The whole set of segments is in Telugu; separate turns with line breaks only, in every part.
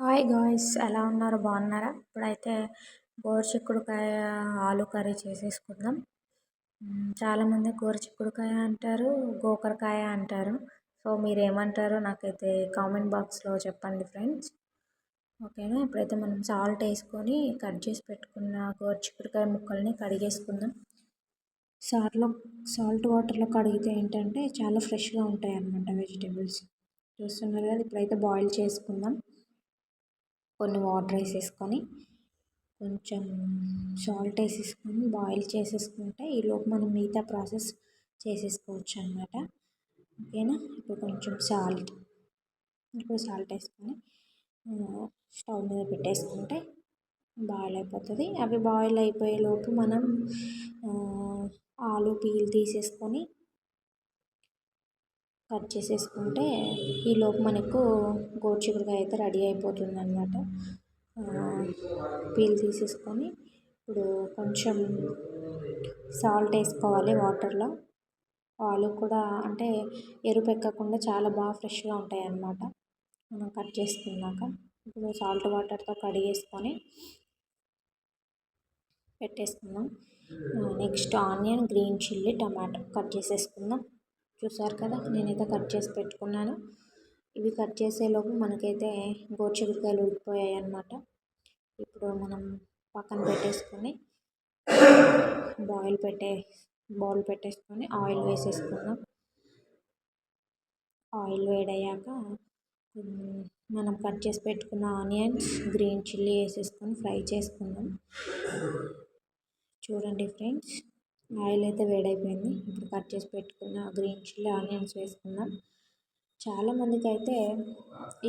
హాయ్ గాయ్స్ ఎలా ఉన్నారు? బాగున్నారా? ఇప్పుడైతే గోరుచిక్కుడుకాయ ఆలు కర్రీ చేసేసుకుందాం. చాలామంది గోరుచిక్కుడుకాయ అంటారు గోకరకాయ అంటారు. సో మీరు ఏమంటారో నాకైతే కామెంట్ బాక్స్లో చెప్పండి ఫ్రెండ్స్ ఓకేనా ఇప్పుడైతే మనం సాల్ట్ వేసుకొని కట్ చేసి పెట్టుకున్న గోరుచిక్కుడుకాయ ముక్కల్ని కడిగేసుకుందాం. సార్లో సాల్ట్ వాటర్లో కడిగితే ఏంటంటే చాలా ఫ్రెష్గా ఉంటాయి అన్నమాట వెజిటేబుల్స్ చూస్తున్నారు కదా ఇప్పుడైతే బాయిల్ చేసుకుందాం. కొన్ని వాటర్ వేసేసుకొని కొంచెం సాల్ట్ వేసేసుకొని బాయిల్ చేసేసుకుంటే ఈలోపు మనం మిగతా ప్రాసెస్ చేసేసుకోవచ్చు అనమాట ఓకేనా? ఇప్పుడు కొంచెం సాల్ట్ ఇప్పుడు సాల్ట్ వేసుకొని స్టవ్ మీద పెట్టేసుకుంటే బాయిల్ అయిపోతుంది. అవి బాయిల్ అయిపోయేలోపు మనం ఆలు పీల్ తీసేసుకొని కట్ చేసేసుకుంటే ఈలోపు మనకు గోరుచిక్కుడుకాయ అయితే రెడీ అయిపోతుంది అనమాట పీల్ తీసేసుకొని ఇప్పుడు కొంచెం సాల్ట్ వేసుకోవాలి వాటర్లో. ఆలు కూడా అంటే ఎరుపు ఎక్కకుండా చాలా బాగా ఫ్రెష్గా ఉంటాయి అన్నమాట మనం కట్ చేసుకున్నాక ఇప్పుడు సాల్ట్ వాటర్తో కడిగేసుకొని పెట్టేసుకుందాం. Next onion green chilli tomato cut చేసేసుకుందాం. చూసారు కదా నేనైతే కట్ చేసి పెట్టుకున్నాను. ఇవి కట్ చేసేలోపు మనకైతే గోరుచిగురికాయలు ఉడికిపోయాయి అన్నమాట. ఇప్పుడు మనం పక్కన పెట్టేసుకొని బాయిల్ పెట్టే బౌల్ పెట్టేసుకొని ఆయిల్ వేసేసుకుందాం. ఆయిల్ వేడయ్యాక మనం కట్ చేసి పెట్టుకున్న ఆనియన్స్ గ్రీన్ చిల్లీ వేసేసుకొని ఫ్రై చేసుకుందాం. చూడండి ఫ్రెండ్స్ ఆయిల్ అయితే వేడైపోయింది. ఇప్పుడు కట్ చేసి పెట్టుకున్న గ్రీన్ చిల్లీ ఆనియన్స్ వేసుకుందాం. చాలామందికి అయితే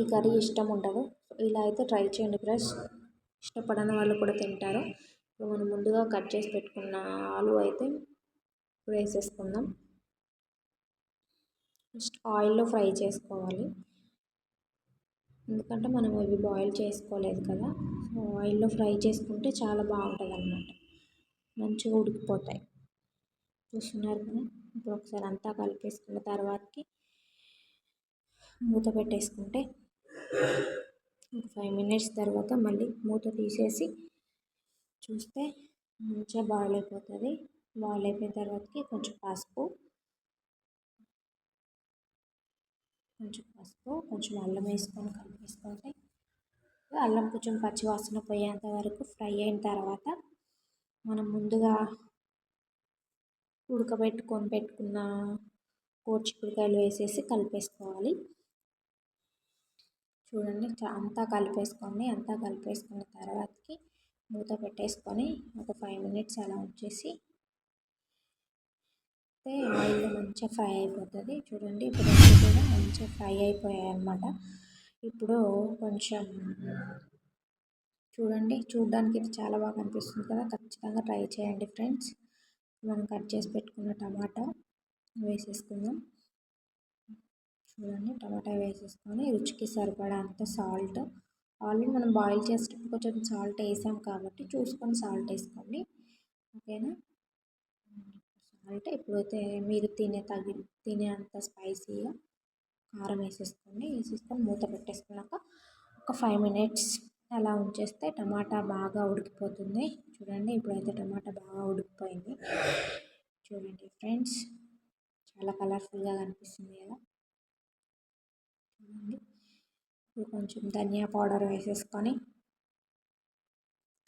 ఈ కర్రీ ఇష్టం ఉండదు. ఇలా అయితే ట్రై చేయండి ఫ్రెష్ ఇష్టపడని వాళ్ళు కూడా తింటారు. ఇప్పుడు మనం ముందుగా కట్ చేసి పెట్టుకున్న ఆలు అయితే ఇప్పుడు వేసేసుకుందాం. ఫస్ట్ ఆయిల్లో ఫ్రై చేసుకోవాలి. ఎందుకంటే మనం ఇవి బాయిల్ చేసుకోలేదు కదా. సో ఆయిల్లో ఫ్రై చేసుకుంటే చాలా బాగుంటుంది అన్నమాట మంచిగా ఉడికిపోతాయి. చూస్తున్నారు కదా ఇప్పుడు ఒకసారి అంతా కలిపేసుకున్న తర్వాతకి మూత పెట్టేసుకుంటే ఒక ఫైవ్ మినిట్స్ తర్వాత మళ్ళీ మూత తీసేసి చూస్తే మంచిగా బాయిల్ అయిపోతుంది. బాయిల్ అయిపోయిన తర్వాతకి కొంచెం పసుపు కొంచెం పసుపు కొంచెం అల్లం వేసుకొని కలిపేసుకుంటే అల్లం కొంచెం పచ్చివాసన పోయేంత వరకు ఫ్రై అయిన తర్వాత మనం ముందుగా ఉడకబెట్టుకొని పెట్టుకున్న చిక్కుడుకాయలు వేసేసి కలిపేసుకోవాలి. చూడండి అంతా కలిపేసుకోండి అంతా కలిపేసుకున్న తర్వాతకి మూత పెట్టేసుకొని ఒక ఫైవ్ మినిట్స్ అలా వచ్చేసి ఆయిల్ మంచిగా ఫ్రై అయిపోతుంది. చూడండి ఇప్పుడు కూడా మంచిగా ఫ్రై అయిపోయాయి అన్నమాట ఇప్పుడు కొంచెం చూడండి చూడడానికి ఇది చాలా బాగా అనిపిస్తుంది కదా. ఖచ్చితంగా ట్రై చేయండి ఫ్రెండ్స్. మనం కట్ చేసి పెట్టుకున్న టమాటా వేసేసుకుందాం. చూడండి టమాటా వేసేసుకొని రుచికి సరిపడా అంత సాల్ట్. ఆల్రెడీ మనం బాయిల్ చేసేటప్పుడు కొంచెం సాల్ట్ వేసాం కాబట్టి చూసుకొని సాల్ట్ వేసుకోండి. ఓకేనా? సాల్ట్ ఇప్పుడైతే మీరు తినే తగి తినే అంత స్పైసీగా కారం వేసేసుకోండి. వేసేసుకొని మూత పెట్టేసుకున్నాక ఒక ఫైవ్ మినిట్స్ అలా ఉంచేస్తే టమాటా బాగా ఉడికిపోతుంది. చూడండి ఇప్పుడైతే టమాటా బాగా ఉడికిపోయింది. చూడండి ఫ్రెండ్స్ చాలా కలర్ఫుల్గా కనిపిస్తుంది కదా. చూడండి ఇప్పుడు కొంచెం ధనియా పౌడర్ వేసేసుకొని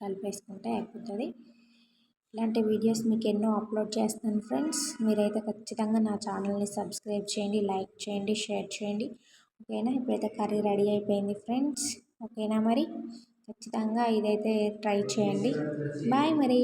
కలిపేసుకుంటే అయిపోతుంది. ఇలాంటి వీడియోస్ మీకు ఎన్నో అప్లోడ్ చేస్తాను ఫ్రెండ్స్. మీరైతే ఖచ్చితంగా నా ఛానల్ని సబ్స్క్రైబ్ చేయండి లైక్ చేయండి షేర్ చేయండి. ఓకేనా? ఇప్పుడైతే కర్రీ రెడీ అయిపోయింది ఫ్రెండ్స్. ఓకేనా మరి? ఖచ్చితంగా ఇదైతే ట్రై చేయండి. బాయ్ మరి.